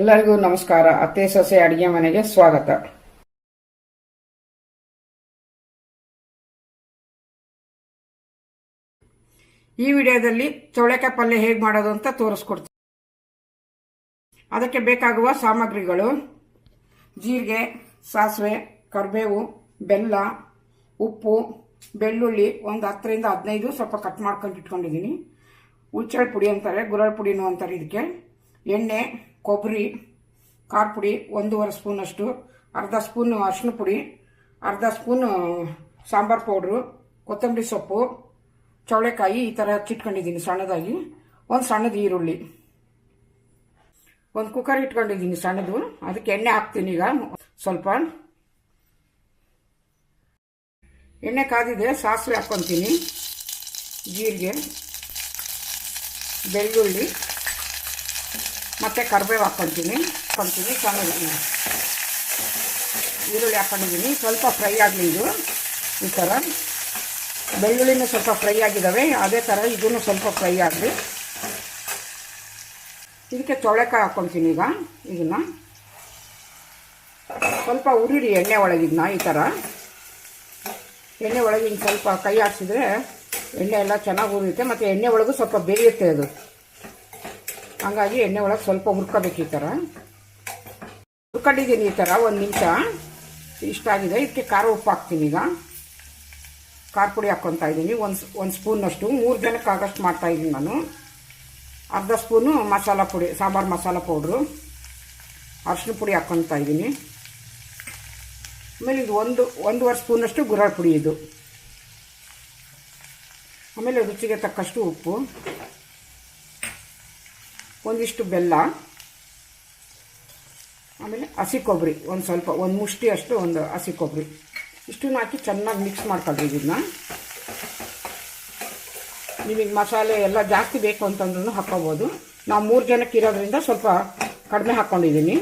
ಎಲ್ಲರಿಗೂ ನಮಸ್ಕಾರ. ಅತ್ತೆ, ಸೊಸೆ, ಅಡಿಗೆ ಮನೆಗೆ ಸ್ವಾಗತ. ಈ ವಿಡಿಯೋದಲ್ಲಿ ಚೌಳೆಕಾಯಿ ಪಲ್ಯ ಹೇಗೆ ಮಾಡೋದು ಅಂತ ತೋರಿಸ್ಕೊಡ್ತೀನಿ. ಅದಕ್ಕೆ ಬೇಕಾಗುವ ಸಾಮಗ್ರಿಗಳು ಜೀರಿಗೆ, ಸಾಸಿವೆ, ಕರಿಬೇವು, ಬೆಲ್ಲ, ಉಪ್ಪು, ಬೆಳ್ಳುಳ್ಳಿ ಒಂದು ಹತ್ತರಿಂದ ಹದಿನೈದು ಸ್ವಲ್ಪ ಕಟ್ ಮಾಡ್ಕೊಂಡು ಇಟ್ಕೊಂಡಿದ್ದೀನಿ. ಹುಚ್ಚಳ ಪುಡಿ ಅಂತಾರೆ, ಗುರಳ್ ಪುಡಿನೂ ಅಂತಾರೆ ಇದಕ್ಕೆ. ಎಣ್ಣೆ ಕೊಬ್ಬರಿ ಖಾರ ಪುಡಿ ಒಂದೂವರೆ ಸ್ಪೂನಷ್ಟು ಅರ್ಧ ಸ್ಪೂನು ಅರಿಶಿನ ಪುಡಿ, ಅರ್ಧ ಸ್ಪೂನು ಸಾಂಬಾರು ಪೌಡ್ರು, ಕೊತ್ತಂಬರಿ ಸೊಪ್ಪು, ಚೌಳೆಕಾಯಿ ಈ ಥರ ಹಚ್ಚಿಟ್ಕೊಂಡಿದ್ದೀನಿ ಸಣ್ಣದಾಗಿ. ಒಂದು ಸಣ್ಣದು ಈರುಳ್ಳಿ. ಒಂದು ಕುಕ್ಕರ್ ಇಟ್ಕೊಂಡಿದ್ದೀನಿ ಸಣ್ಣದು. ಅದಕ್ಕೆ ಎಣ್ಣೆ ಹಾಕ್ತೀನಿ ಈಗ. ಸ್ವಲ್ಪ. ಎಣ್ಣೆ ಕಾದಿದೆ, ಸಾಸಿವೆ ಹಾಕ್ಕೊತೀನಿ ಜೀರಿಗೆ, ಬೆಳ್ಳುಳ್ಳಿ. ಮತ್ತು ಕರ್ಬೇವು ಹಾಕ್ಕೊತೀನಿ. ಹಾಕ್ಕೊತೀನಿ ಚೆನ್ನಾಗಿ ಈರುಳ್ಳಿ ಹಾಕ್ಕೊಂಡಿದ್ದೀನಿ. ಸ್ವಲ್ಪ ಫ್ರೈ ಆಗಲಿ ಇದು. ಈ ಥರ ಬೆಳ್ಳುಳ್ಳಿನೂ ಸ್ವಲ್ಪ ಫ್ರೈ ಆಗಿದ್ದಾವೆ ಅದೇ ಥರ ಇದೂ ಸ್ವಲ್ಪ ಫ್ರೈ ಆಗಲಿ. ಇದಕ್ಕೆ ತೊಳೆಕಾಯಿ ಹಾಕ್ಕೊತೀನಿ ಈಗ. ಇದನ್ನು. ಸ್ವಲ್ಪ ಉರಿರಿ ಎಣ್ಣೆ ಒಳಗಿದ್ನ ಈ ಥರ ಎಣ್ಣೆ ಒಳಗೆ ಸ್ವಲ್ಪ ಕೈ ಹಾಕ್ಸಿದ್ರೆ ಎಣ್ಣೆ ಎಲ್ಲ ಚೆನ್ನಾಗಿ ಉರಿಯುತ್ತೆ. ಮತ್ತು ಎಣ್ಣೆ ಒಳಗೂ ಸ್ವಲ್ಪ ಬೇಯುತ್ತೆ ಅದು. ಹಂಗಾಗಿ ಎಣ್ಣೆ ಒಳಗೆ ಸ್ವಲ್ಪ ಹುರ್ಕೋಬೇಕು ಈ ಥರ ಹುರ್ಕೊಂಡಿದ್ದೀನಿ ಈ ಥರ ಒಂದು ನಿಮಿಷ. ಇಷ್ಟ ಆಗಿದೆ. ಇದಕ್ಕೆ ಖಾರ ಉಪ್ಪು ಹಾಕ್ತೀನಿ ಈಗ. ಖಾರ ಪುಡಿ ಹಾಕ್ಕೊತಾ ಇದ್ದೀನಿ. ಒಂದು ಒಂದು ಸ್ಪೂನಷ್ಟು. ಮೂರು ಜನಕ್ಕೆ ಆಗೋಷ್ಟು ಮಾಡ್ತಾಯಿದ್ದೀನಿ ನಾನು. ಅರ್ಧ ಸ್ಪೂನು ಮಸಾಲ ಪುಡಿ, ಸಾಂಬಾರು ಮಸಾಲ ಪೌಡ್ರು. ಅರಶಿನ ಪುಡಿ ಹಾಕ್ಕೊತಾ ಇದ್ದೀನಿ. ಆಮೇಲೆ ಇದು ಒಂದು, ಒಂದೂವರೆ ಸ್ಪೂನಷ್ಟು ಗುರಾಳ್ ಪುಡಿ ಇದು. ಆಮೇಲೆ ರುಚಿಗೆ ತಕ್ಕಷ್ಟು ಉಪ್ಪು. ಒಂದಿಷ್ಟು ಬೆಲ್ಲ, ಆಮೇಲೆ ಹಸಿ ಕೊಬ್ಬರಿ, ಒಂದು ಸ್ವಲ್ಪ, ಒಂದು ಮುಷ್ಟಿ ಅಷ್ಟು, ಒಂದು ಹಸಿ ಕೊಬ್ಬರಿ. ಇಷ್ಟನ್ನು ಹಾಕಿ ಚೆನ್ನಾಗಿ ಮಿಕ್ಸ್ ಮಾಡ್ಕೊಳ್ರಿ ಇದನ್ನ. ನಿಮಗೆ ಮಸಾಲೆ ಎಲ್ಲ ಜಾಸ್ತಿ ಬೇಕು ಅಂತಂದ್ರೂ ಹಾಕ್ಕೋಬೋದು. ನಾವು ಮೂರು ಜನಕ್ಕೆ ಇರೋದ್ರಿಂದ ಸ್ವಲ್ಪ ಕಡಿಮೆ ಹಾಕ್ಕೊಂಡಿದ್ದೀನಿ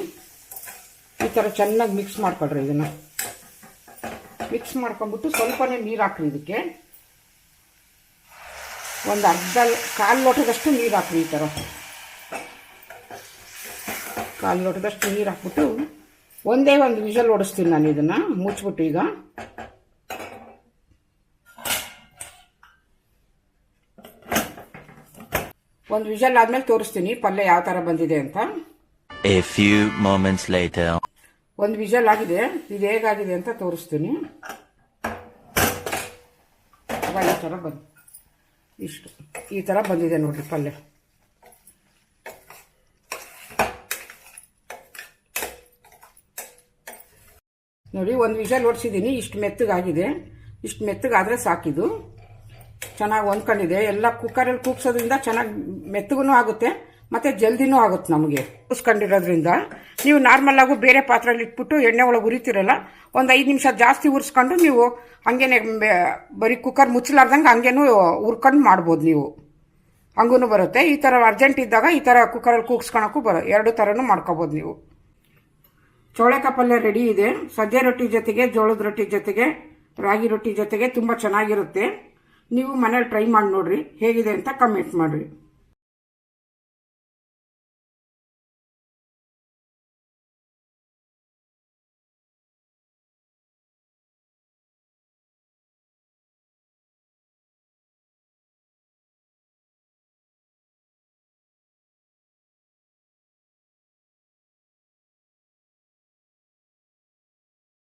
ಈ ಥರ ಚೆನ್ನಾಗಿ ಮಿಕ್ಸ್ ಮಾಡ್ಕೊಳ್ರಿ ಇದನ್ನು. ಮಿಕ್ಸ್ ಮಾಡ್ಕೊಂಬಿಟ್ಟು ಸ್ವಲ್ಪನೇ ನೀರು ಹಾಕ್ರಿ ಇದಕ್ಕೆ. ಒಂದು ಅರ್ಧ, ಕಾಲು ಲೋಟದಷ್ಟು ನೀರು ಹಾಕ್ರಿ ಈ ಥರ ಕಾಲು ಲೋಟದಷ್ಟು ನೀರು ಹಾಕ್ಬಿಟ್ಟು ಒಂದೇ ಒಂದು ವಿಷಲ್ ಓಡಿಸ್ತೀನಿ ನಾನು ಇದನ್ನು. ಮುಚ್ಬಿಟ್ಟು ಈಗ. ಒಂದು ವಿಷಲ್ ಆದ್ಮೇಲೆ ತೋರಿಸ್ತೀನಿ ಪಲ್ಯ ಯಾವ ಥರ ಬಂದಿದೆ ಅಂತ. ಒಂದು ವಿಷಲ್ ಆಗಿದೆ. ಇದು ಹೇಗಾಗಿದೆ ಅಂತ ತೋರಿಸ್ತೀನಿ. ಈ ಥರ ಬಂದು ಇಷ್ಟು. ಈ ಥರ ಬಂದಿದೆ ನೋಡ್ರಿ ಪಲ್ಯ. ನೋಡಿ, ಒಂದು ವಿಷಲ್ ಓಡಿಸಿದ್ದೀನಿ ಇಷ್ಟು ಮೆತ್ತಗಾಗಿದೆ. ಇಷ್ಟು ಮೆತ್ತಗಾದರೆ ಸಾಕಿದು. ಚೆನ್ನಾಗಿ ಹೊಂದ್ಕೊಂಡಿದೆ. ಎಲ್ಲ ಕುಕ್ಕರಲ್ಲಿ ಕೂಗ್ಸೋದ್ರಿಂದ ಚೆನ್ನಾಗಿ ಮೆತ್ತಗೂ ಆಗುತ್ತೆ, ಮತ್ತು ಜಲ್ದಿನೂ ಆಗುತ್ತೆ ನಮಗೆ. ಉರಿಸ್ಕೊಂಡಿರೋದ್ರಿಂದ. ನೀವು ನಾರ್ಮಲ್ ಆಗು ಬೇರೆ ಪಾತ್ರೆಯಲ್ಲಿ ಇಟ್ಬಿಟ್ಟು ಎಣ್ಣೆ ಒಳಗೆ ಉರಿತಿರಲ್ಲ, ಒಂದು ಐದು ನಿಮಿಷ ಜಾಸ್ತಿ ಉರಿಸ್ಕೊಂಡು ನೀವು ಹಂಗೇನೆ ಬರೀ ಕುಕ್ಕರ್ ಮುಚ್ಚಲಾರ್ದಂಗೆ ಹಂಗೇನು ಉರ್ಕೊಂಡು ಮಾಡ್ಬೋದು ನೀವು. ಹಂಗೂ ಬರುತ್ತೆ. ಈ ಥರ ಅರ್ಜೆಂಟ್ ಇದ್ದಾಗ ಈ ಥರ ಕುಕ್ಕರಲ್ಲಿ ಕೂಗ್ಸ್ಕೊಳಕ್ಕೂ ಬರೋ, ಎರಡು ಥರನೂ ಮಾಡ್ಕೊಬೋದು ನೀವು. ಚೋಳೆಕಾಯಿ ಪಲ್ಯ ರೆಡಿ ಇದೆ. ಸಜ್ಜೆ ರೊಟ್ಟಿ ಜೊತೆಗೆ, ಜೋಳದ ರೊಟ್ಟಿ ಜೊತೆಗೆ, ರಾಗಿ ರೊಟ್ಟಿ ಜೊತೆಗೆ ತುಂಬ ಚೆನ್ನಾಗಿರುತ್ತೆ. ನೀವು ಮನೇಲಿ ಟ್ರೈ ಮಾಡಿ ನೋಡ್ರಿ. ಹೇಗಿದೆ ಅಂತ ಕಮೆಂಟ್ ಮಾಡಿರಿ.